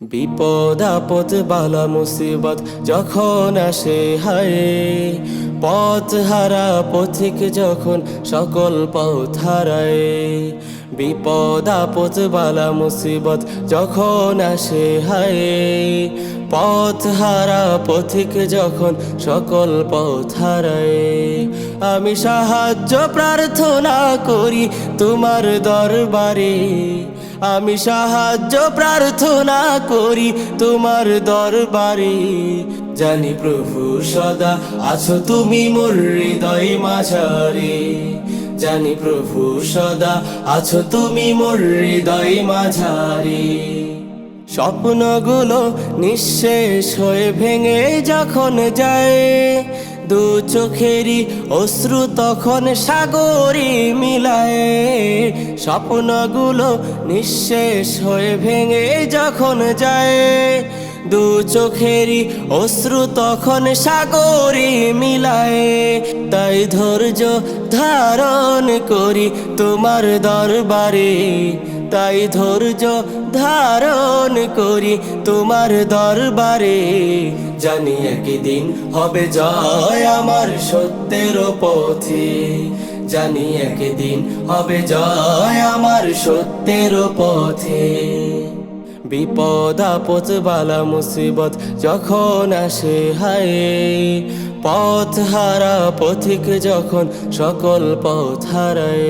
বিপদ, আপদ, বালা, মুসিবত যখন আসে, হায়। পথ হারা, পথিক যখন সকল পথ হারায়। বিপদ, আপদ, বালা, মুসিবত যখন আসে, হায়। পথ হারা, পথিক যখন সকল পথ হারায়। আমি সাহায্য প্রার্থনা করি তোমার দরবারে। আমি সাহায্য, প্রার্থনা করি তোমার দরবারে। জানি প্রভু, সদা আছো তুমি মোর হৃদয় মাঝারে। জানি প্রভু, সদা আছো তুমি মোর হৃদয় মাঝারে। স্বপ্নগুলো নিঃশেষ হয়ে ভেঙে যখন যায়, দু চোখেরই অশ্রু তখন সাগরে মিলায়। স্বপ্নগুলো নিঃশেষ হয়ে ভেঙে যখন যায়, দু চোখেরই অশ্রু তখন সাগরে মিলায়। তাই ধৈর্য ধারণ করি তোমার দরবারে, তাই ধৈর্য ধারণ করি তোমার দরবারে। জানি একদিন হবে জয় আমার সত্যের পথে। জানি একদিন হবে জয় আমার সত্যের পথে। বিপদ, আপদ, বালা, মুসিবত যখন আসে, হায়, পথ হারা, পথিক যখন সকল পথ হারায়।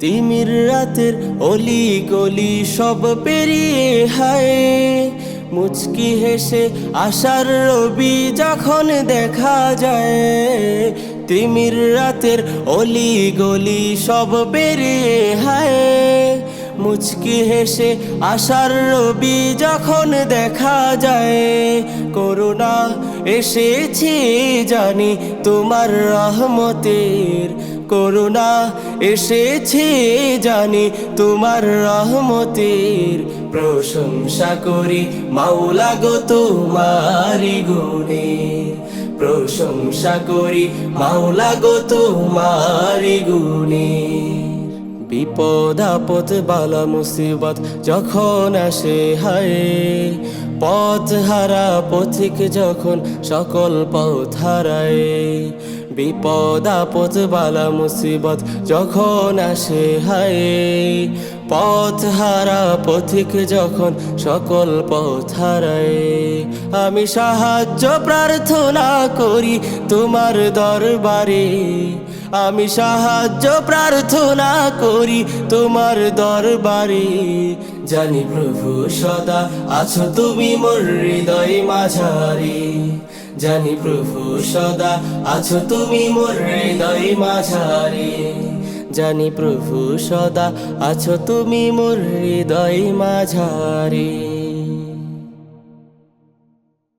তিমির রাতের অলি গলি সব পেরিয়ে, হায়, মুচকি হেসে আশার রবি যখন দেখা যায় তিমির রাতের অলি গলি সব পেরিয়ে হায়। মুচকি হেসে আশার রবি যখন দেখা যায়, করুণা, এসেছে জানি তোমার রহমতের। করুণা, এসেছে জানি তোমার রহমতের। প্রশংসা করি মাওলা গো তোমারি গুণে প্রশংসা করি, মাওলা গো তোমারি গুণে। বিপদ, আপদ, বালা, মুসিবত যখন আসে, হায়। পথ হারা, পথিক যখন সকল পথ হারায়। বিপদ, আপদ, বালা, মুসিবত যখন আসে, হায়। পথ হারা পথিক যখন সকল পথ হারায়। আমি সাহায্য প্রার্থনা করি তোমার দরবারে। আমি সাহায্য প্রার্থনা করি তোমার দরবারে। জানি প্রভু সদা আছো তুমি মোর হৃদয় মাঝারে। জানি প্রভু সদা আছো তুমি মোর হৃদয় মাঝারে। জানি প্রভু সদা আছো তুমি মোর হৃদয় মাঝারে।